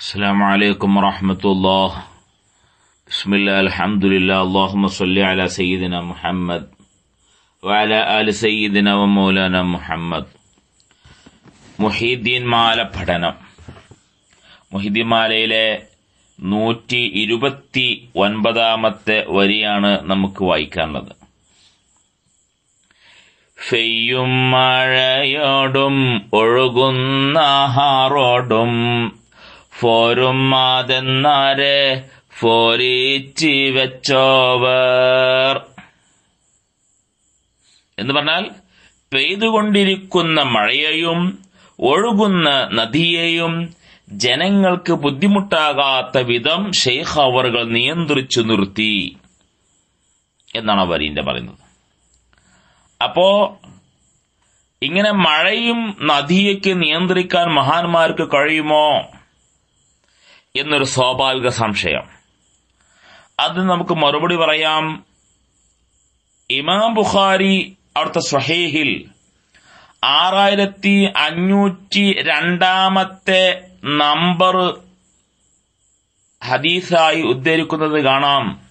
السلام عليكم ورحمة الله بسم الله الحمد لله اللهم صل على سيدنا محمد وعلى آل سيدنا ومولانا محمد മുഹീദ്ദീൻ മാല പഠനം മുഹിദ്ദീൻ മാലയിലെ നൂറ്റി ഇരുപത്തി ഒൻപതാമത്തെ വരിയാണ് നമുക്ക് വായിക്കാനുള്ളത് ഫെയ്യും മഴയോടും ഒഴുകുന്ന ഹാറോടും ഫോരും മാതെന്നാരെ ഫോരിച്ച് വെച്ചോവർ. എന്ന് പറഞ്ഞാൽ പെയ്തുകൊണ്ടിരിക്കുന്ന മഴയെയും ഒഴുകുന്ന നദിയെയും ജനങ്ങൾക്ക് ബുദ്ധിമുട്ടാകാത്ത വിധം ഷെയ്ഖ് അവറുകൾ നിയന്ത്രിച്ചു നിർത്തി എന്നാണ് വരീന്റെ പറയുന്നത്. അപ്പോ ഇങ്ങനെ മഴയും നദിയൊക്കെ നിയന്ത്രിക്കാൻ മഹാന്മാർക്ക് കഴിയുമോ? എന്നൊരു സ്വാഭാവിക സംശയം. അത് നമുക്ക് മറുപടി പറയാം. ഇമാം ബുഖാരി അവിടുത്തെ സ്വഹേഹിൽ ആറായിരത്തി അഞ്ഞൂറ്റി രണ്ടാമത്തെ നമ്പർ ഹദീസായി ഉദ്ധരിക്കുന്നത് കാണാം.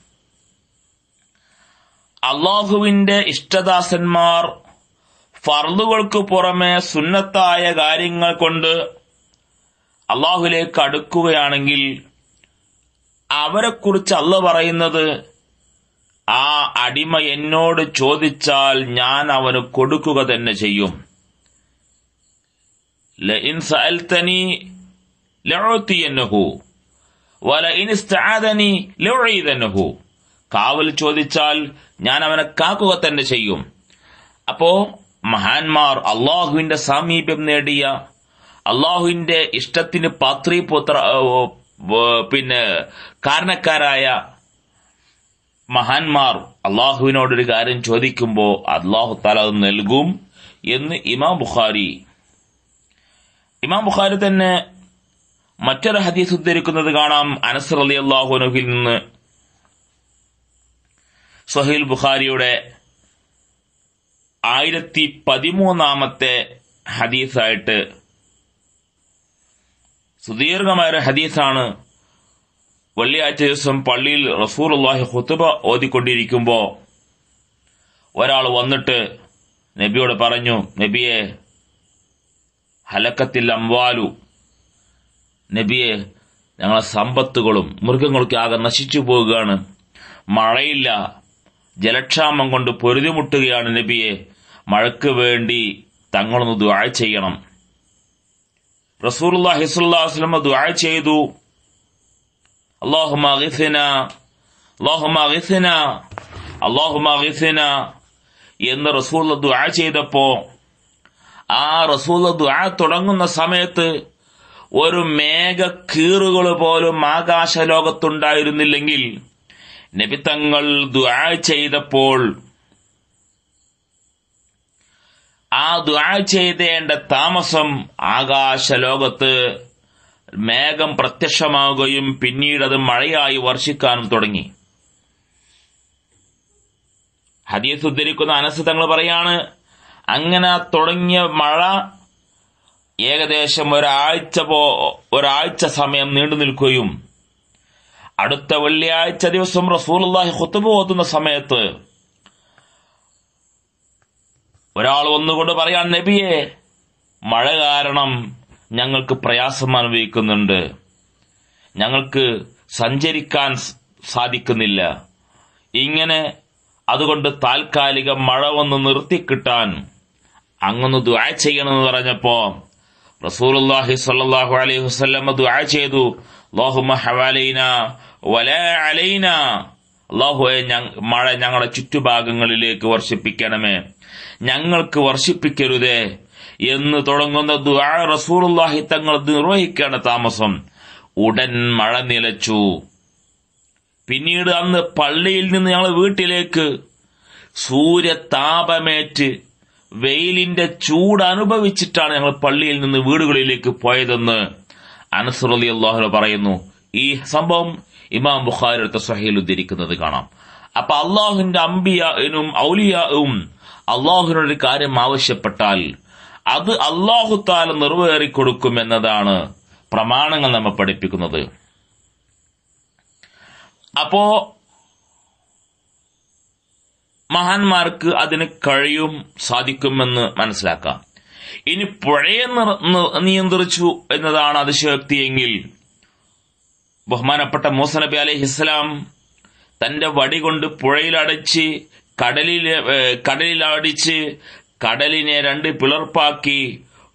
അള്ളാഹുവിന്റെ ഇഷ്ടദാസന്മാർ ഫർദുകൾക്ക് പുറമെ സുന്നത്തായ കാര്യങ്ങൾ കൊണ്ട് അള്ളാഹുലേക്ക് അടുക്കുകയാണെങ്കിൽ അവരെക്കുറിച്ച് അല്ല പറയുന്നത് ആ അടിമ എന്നോട് ചോദിച്ചാൽ ഞാൻ അവന് കൊടുക്കുക തന്നെ ചെയ്യും. സഅൽതനി കാവൽ ചോദിച്ചാൽ ഞാൻ അവനെ കാക്കുക തന്നെ ചെയ്യും. അപ്പോ മഹാന്മാർ അള്ളാഹുവിന്റെ സാമീപ്യം നേടിയ അള്ളാഹുവിന്റെ ഇഷ്ടത്തിന് പാത്രീപുത്ര പിന്നെ കാരണക്കാരായ മഹാന്മാർ അള്ളാഹുവിനോടൊരു കാര്യം ചോദിക്കുമ്പോൾ അള്ളാഹു താല അത് നൽകും എന്ന് ഇമാം ബുഖാരി. ഇമാം ബുഖാരി തന്നെ മറ്റൊരു ഹദീസ് ഉദ്ധരിക്കുന്നത് കാണാം. അനസർ അലി അള്ളാഹുനുഹിൽ നിന്ന് സഹീൽ ബുഖാരിയുടെ ആയിരത്തി പതിമൂന്നാമത്തെ ഹദീസായിട്ട് സുദീർഘമായ ഒരു ഹദീസാണ്. വെള്ളിയാഴ്ച ദിവസം പള്ളിയിൽ റസൂർ അള്ളാഹി ഹുത്തുബ ഓതിക്കൊണ്ടിരിക്കുമ്പോ ഒരാൾ വന്നിട്ട് നബിയോട് പറഞ്ഞു നബിയെ ഹലക്കത്തിൽ അംവാലു. നബിയെ ഞങ്ങളെ സമ്പത്തുകളും മൃഗങ്ങളൊക്കെ ആകെ നശിച്ചു പോവുകയാണ്. മഴയില്ല. ജലക്ഷാമം കൊണ്ട് പൊരുതിമുട്ടുകയാണ് നബിയെ. മഴയ്ക്ക് വേണ്ടി തങ്ങളൊന്ന് ദുആ ചെയ്യണം. റസൂർല്ലാ സ്വല്ലാസ്ലമ ദുആ ചെയ്തു. അള്ളാഹുമ അഗിസിന അള്ളാഹുമ എന്ന് റസൂൽ ദുആ ചെയ്തപ്പോ ആ റസൂൽ ദുആ തുടങ്ങുന്ന സമയത്ത് ഒരു മേഘ കീറുകൾ പോലും ആകാശലോകത്തുണ്ടായിരുന്നില്ലെങ്കിൽ നബിത്തങ്ങൾ ദുആ ചെയ്തപ്പോൾ ആ ദുആ ചെയ്തേണ്ട താമസം ആകാശലോകത്ത് മേഘം പ്രത്യക്ഷമാവുകയും പിന്നീട് അത് മഴയായി വർഷിക്കാനും തുടങ്ങി. ഹദീസ് ഉദ്ധരിക്കുന്ന അനസ് തങ്ങൾ പറയാണ് അങ്ങനെ തുടങ്ങിയ മഴ ഏകദേശം ഒരാഴ്ച പോ ഒരാഴ്ച സമയം നീണ്ടു നിൽക്കുകയും അടുത്ത വെള്ളിയാഴ്ച ദിവസം റസൂലുള്ളാഹി ഹുത്തുബ് ഓത്തുന്ന സമയത്ത് ഒരാൾ ഒന്നുകൊണ്ട് പറയാൻ നബിയെ മഴ കാരണം ഞങ്ങൾക്ക് പ്രയാസം അനുഭവിക്കുന്നുണ്ട്. ഞങ്ങൾക്ക് സഞ്ചരിക്കാൻ സാധിക്കുന്നില്ല. ഇങ്ങനെ അതുകൊണ്ട് താൽക്കാലിക മഴ ഒന്ന് നിർത്തിക്കിട്ടാൻ അങ്ങൊന്ന് ദുആ ചെയ്യണമെന്ന് പറഞ്ഞപ്പോ റസൂലുള്ളാഹി സ്വല്ലല്ലാഹു അലൈഹി വസല്ലം ദുആ ചെയ്തു. അല്ലാഹുമ്മ വലാ അലൈന. അല്ലാഹുവേ മഴ ഞങ്ങളുടെ ചുറ്റുഭാഗങ്ങളിലേക്ക് വർഷിപ്പിക്കണമേ. ഞങ്ങൾക്ക് വർഷിപ്പിക്കരുതേ എന്ന് തുടങ്ങുന്ന ദുആ റസൂറുല്ലാഹി തങ്ങൾ നിർവഹിക്കേണ്ട താമസം. ഉടൻ മഴ നിലച്ചു. പിന്നീട് അന്ന് പള്ളിയിൽ നിന്ന് ഞങ്ങൾ വീട്ടിലേക്ക് സൂര്യതാപമേറ്റ് വെയിലിന്റെ ചൂട് അനുഭവിച്ചിട്ടാണ് ഞങ്ങൾ പള്ളിയിൽ നിന്ന് വീടുകളിലേക്ക് പോയതെന്ന് അനസർ അള്ളാഹു പറയുന്നു. ഈ സംഭവം ഇമാം ബുഖാരി സഹയിൽ ഉദ്ധരിക്കുന്നത് കാണാം. അപ്പൊ അള്ളാഹുവിന്റെ അമ്പിയും ഔലിയാവും അള്ളാഹുവിനൊരു കാര്യം ആവശ്യപ്പെട്ടാൽ അത് അള്ളാഹു താല നിറവേറിക്കൊടുക്കുമെന്നതാണ് പ്രമാണങ്ങൾ നമ്മെ പഠിപ്പിക്കുന്നത്. അപ്പോ മഹാന്മാർക്ക് അതിന് കഴിയും സാധിക്കുമെന്ന് മനസ്സിലാക്കാം. ഇനി പുഴയെ നിയന്ത്രിച്ചു എന്നതാണ് അതിശയോക്തിയെങ്കിൽ ബഹുമാനപ്പെട്ട മൂസ നബി ഇസ്ലാം തന്റെ വടി കൊണ്ട് പുഴയിലടച്ച് കടലിൽ കടലിലടിച്ച് കടലിനെ രണ്ട് പിളർപ്പാക്കി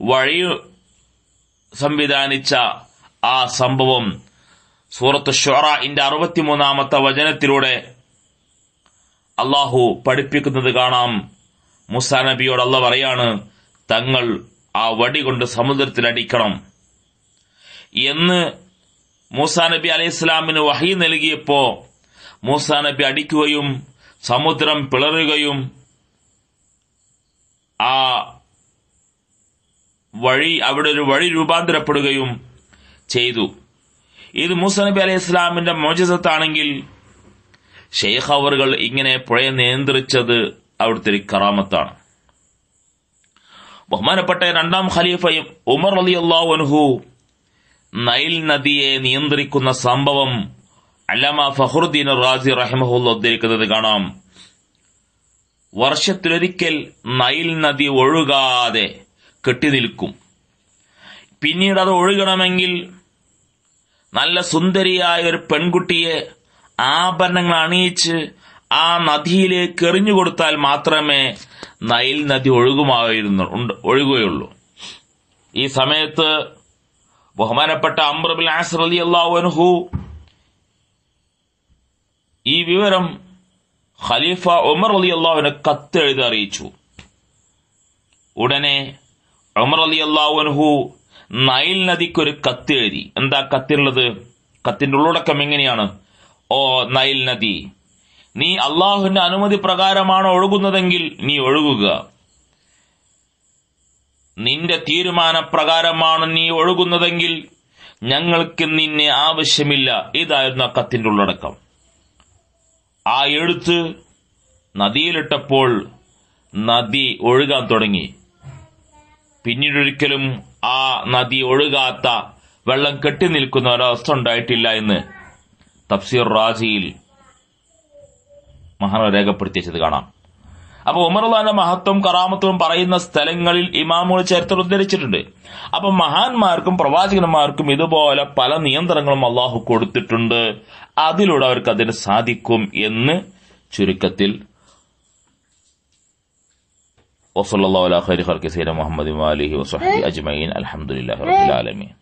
വഴി സംവിധാനിച്ച ആ സംഭവം സൂറത്ത് ഷൊറഇന്റെ അറുപത്തിമൂന്നാമത്തെ വചനത്തിലൂടെ അള്ളാഹു പഠിപ്പിക്കുന്നത് കാണാം. മുസാ നബിയോട് അല്ല പറയാണ് തങ്ങൾ ആ വടി കൊണ്ട് സമുദ്രത്തിലടിക്കണം എന്ന് മൂസാ നബി അലൈഹി ഇസ്ലാമിന് വഹി നൽകിയപ്പോ മൂസാ നബി അടിക്കുകയും സമുദ്രം പിളരുകയും ആ വഴി അവിടെ ഒരു വഴി രൂപാന്തരപ്പെടുകയും ചെയ്തു. ഇത് മൂസ നബി അലൈഹി ഇസ്ലാമിന്റെ മോചിതത്താണെങ്കിൽ ഷെയ്ഖ് അവറുകൾ ഇങ്ങനെ പുഴയെ നിയന്ത്രിച്ചത് അവിടുത്തെ ഒരു കറാമത്താണ്. ബഹുമാനപ്പെട്ട രണ്ടാം ഖലീഫയും ഉമർ അലി അള്ളാഹു നൈൽ നദിയെ നിയന്ത്രിക്കുന്ന സംഭവം അല്ലമ ഫഹറുദ്ദീൻ റാസി റഹിമഹുല്ല ഉദ്ധരിക്കുന്നത് കാണാം. വർഷത്തിലൊരിക്കൽ നൈൽ നദി ഒഴുകാതെ കെട്ടി നിൽക്കും. പിന്നീട് അത് ഒഴുകണമെങ്കിൽ നല്ല സുന്ദരിയായ ഒരു പെൺകുട്ടിയെ ആഭരണങ്ങൾ അണിയിച്ച് ആ നദിയിലേക്ക് എറിഞ്ഞു കൊടുത്താൽ മാത്രമേ നൈൽ നദി ഒഴുകുമായിരുന്നു ഒഴുകുകയുള്ളൂ. ഈ സമയത്ത് ബഹുമാനപ്പെട്ട അംബ്രബിൽ ആസർ അലി അള്ളാഹുഹു ഈ വിവരം ഖലീഫ ഉമർ അലി അള്ളാഹുവിനെ കത്തെഴുതി അറിയിച്ചു. ഉടനെ ഉമർ അലി അള്ളാഹുഹു നൈൽ നദിക്ക് ഒരു കത്തെഴുതി. എന്താ കത്തിനുള്ളത്? കത്തിന്റെ ഉള്ളടക്കം എങ്ങനെയാണ്? ഓ നൈൽ നദി. നീ അള്ളാഹുവിന്റെ അനുമതി പ്രകാരമാണ് ഒഴുകുന്നതെങ്കിൽ നീ ഒഴുകുക. നിന്റെ തീരുമാനപ്രകാരമാണ് നീ ഒഴുകുന്നതെങ്കിൽ ഞങ്ങൾക്ക് നിന്നെ ആവശ്യമില്ല. ഇതായിരുന്നു ആ കത്തിന്റെ ഉള്ളടക്കം. ആ എഴുത്ത് നദിയിലിട്ടപ്പോൾ നദി ഒഴുകാൻ തുടങ്ങി. പിന്നീടൊരിക്കലും ആ നദി ഒഴുകാത്ത വെള്ളം കെട്ടി നിൽക്കുന്ന ഒരവസ്ഥ ഉണ്ടായിട്ടില്ല എന്ന് തഫ്സീർ റാജിയിൽ മഹാനവ രേഖപ്പെടുത്തിയത് കാണാം. അപ്പൊ ഉമറുള്ളാന്റെ മഹത്വം കറാമത്വം പറയുന്ന സ്ഥലങ്ങളിൽ ഇമാമുകൾ ചരിത്രം ഉദ്ധരിച്ചിട്ടുണ്ട്. അപ്പൊ മഹാന്മാർക്കും പ്രവാചകന്മാർക്കും ഇതുപോലെ പല നിയന്ത്രണങ്ങളും അള്ളാഹു കൊടുത്തിട്ടുണ്ട്. അതിലൂടെ അവർക്ക് അതിന് സാധിക്കും എന്ന് ചുരുക്കത്തിൽ വസല്ലാ അലഹരി ഹർക്കിസീന മുഹമ്മദ് അലഹി അജ്മീൻ അലഹമുല്ലാ റബുലാലമീൻ